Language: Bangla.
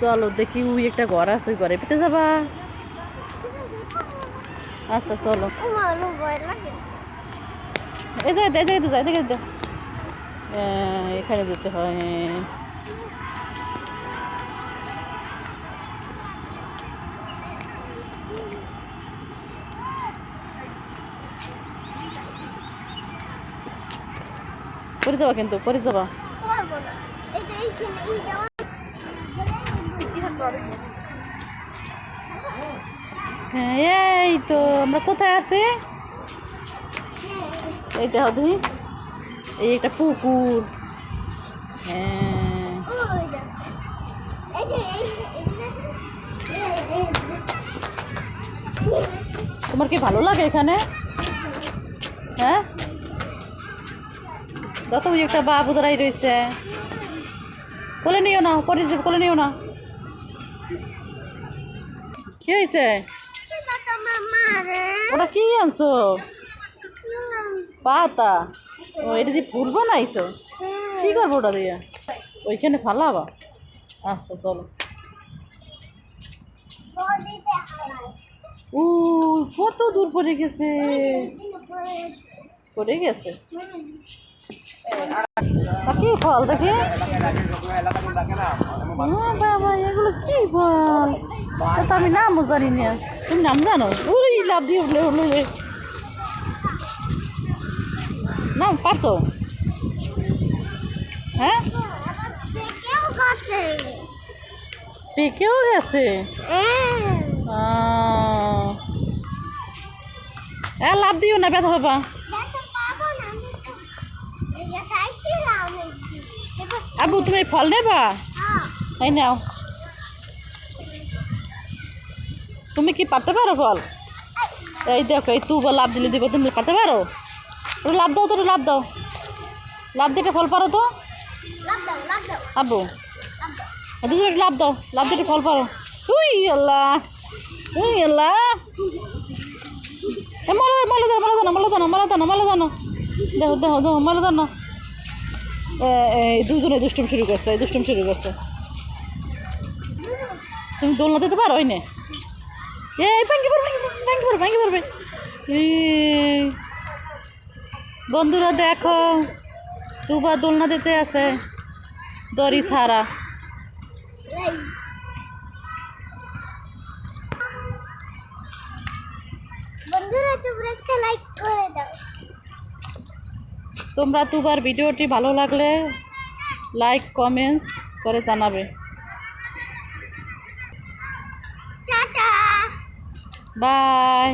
চলো, দেখি ওই একটা ঘর আছে ঘরে পেতে যাবা। আচ্ছা চলো। এই যে এই যে এই যে। যাই দেখে এখানে যেতে হয়। পরে যাবা কিন্তু, পরে যাবা। হ্যাঁ এই তো, আমরা কোথায় আছি? এই দেখো দেখি, এই একটা পুকুর। হ্যাঁ। তোমার কি ভালো লাগে এখানে? হ্যাঁ? যত ওই একটা বাবু দাঁড়াই রয়েছে। কোলে নিও না পরে কোলে নিও না। কি হয়েছে ওটা কি আনছো? পাতা? ও, এটা দিয়ে ফুল বানাইছো? কি করব ওটা দিয়ে? ওইখানে ফালাবা? আচ্ছা চলো। ও কত দূর পড়ে গেছে? পড়ে গেছে? কি ফল দেখি। বাবা এগুলো কি ফল তা আমি নামও জানি না। তুমি নাম জানো? ওই লাভ দিয়ে উঠলে উঠলে। নাম পারছ? হ্যাঁ? পেকেও গেছে। এ লাভ দিও না ব্যথা বাবা আবু তুমি ফল নেবা? এই নাও। তুমি কি পারতে পারো ফল? এই দেখো এই তু লাভ দিলে দিব তুমি পারতে পারো? ওটা লাভ দাও তো লাভ দাও। লাভ দিতে ফল পারো তো? আবু। দুজন একটু লাভ দাও লাভ দিতে ফল পারো। তুই আল্লাহ তুই আল্লাহ। এ মলে মলে দাও মলে দাও মলে দাও মলে দাও মলে দাও দেখো দেখো দেখো মলে এই দুজনে দুষ্টুম শুরু করছে, এই দুষ্টুম শুরু করছে। তুমি দোলনা দিতে পারো ওই নে ভাঙ্গি পড়বে ভাঙ্গি পড়বে ভাঙ্গি পড়বে। বন্ধুরা দেখো দুবার দোলনা দিতে আছে, দড়ি ছাড়া। বন্ধুরা, তোমরা একটা লাইক করে দাও। তোমরা দুবার ভিডিওটি ভালো লাগলে লাইক কমেন্টস করে জানাবে। বাই।